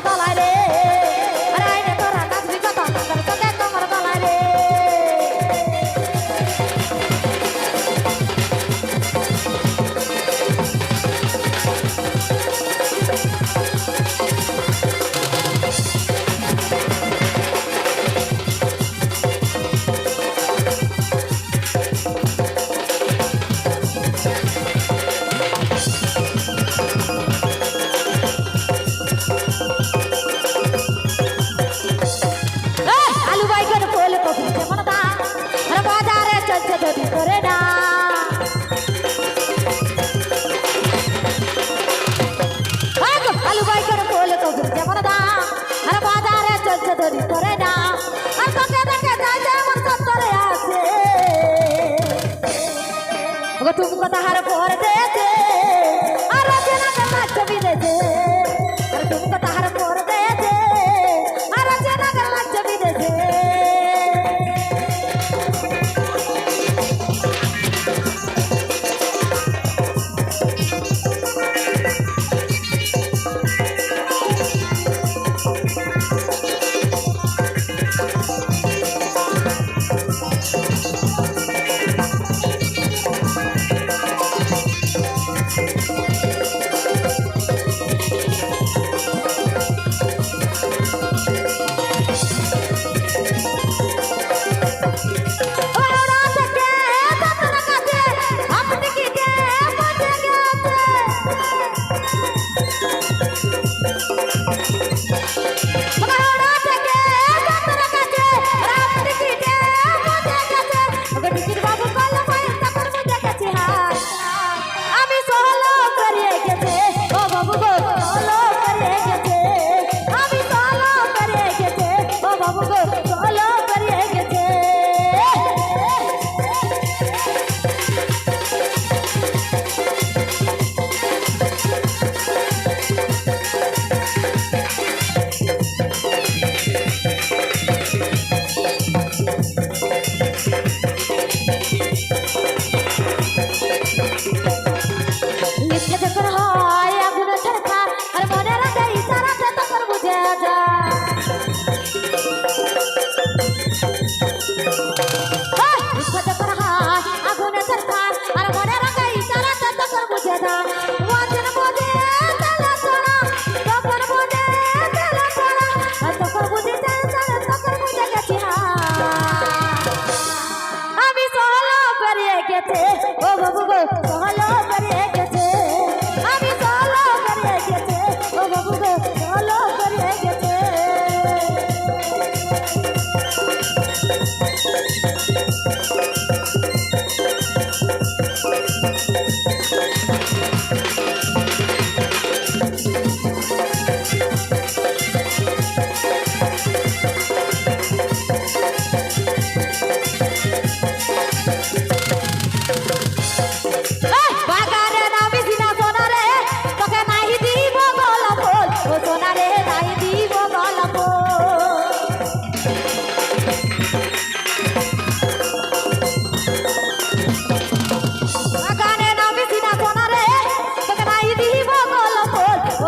到来临。কথা হার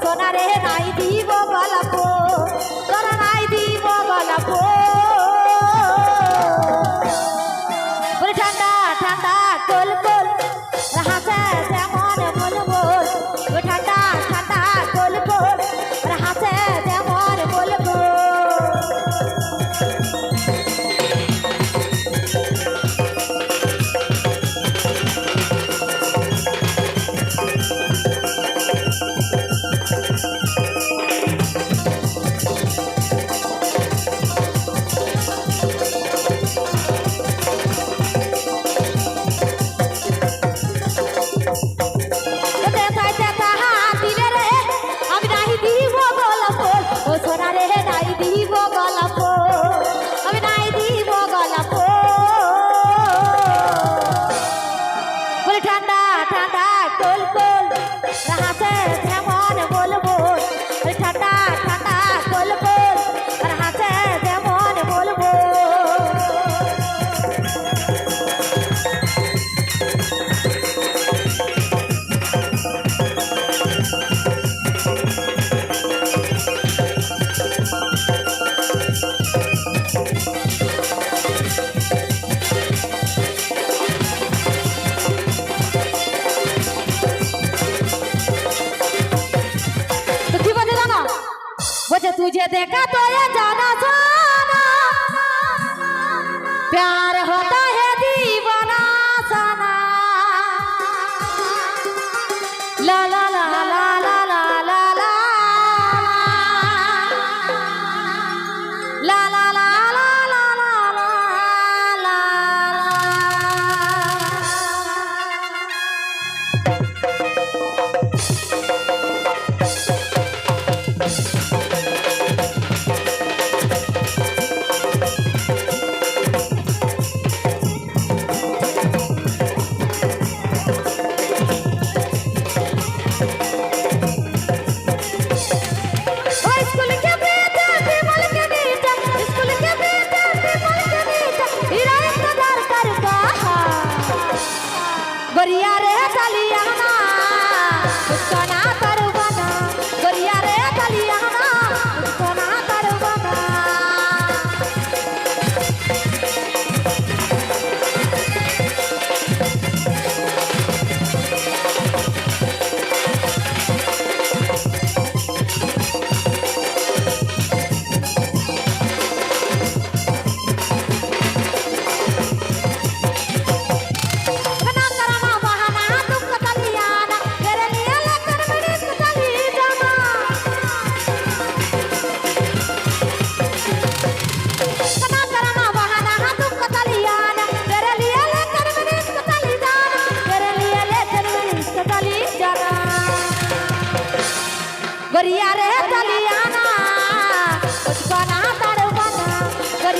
sonaré en ahí. খুঁজে দেখা তো জানা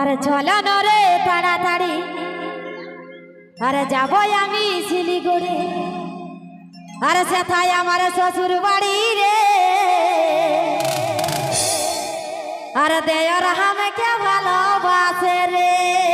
আরে চলো নরে তাড়াতাড়ি। আরে যাব আমি শিলিগুড়ি। আরে সেথায় আমার শ্বশুর বাড়ি রে। আরে দেয়র আমাকে ভালোবাসে রে।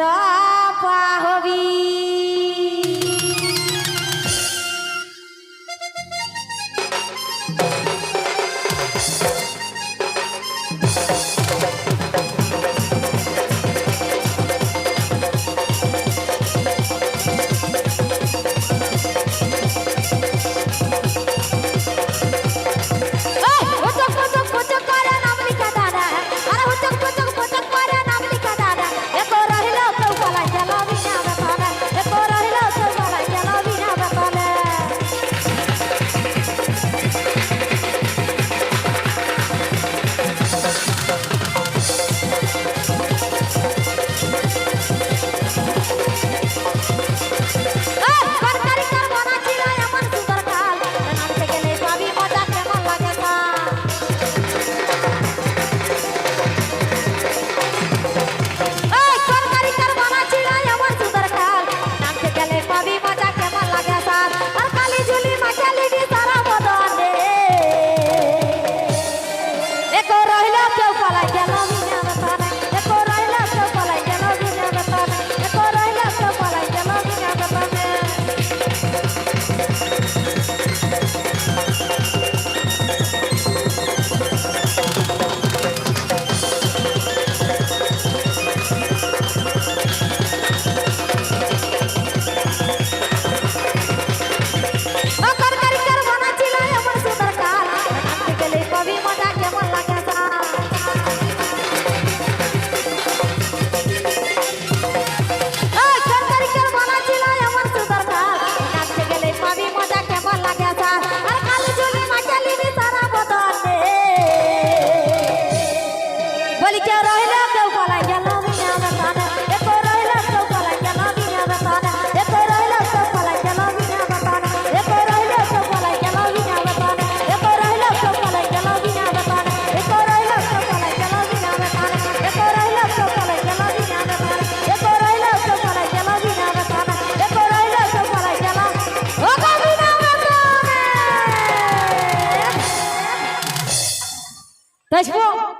जा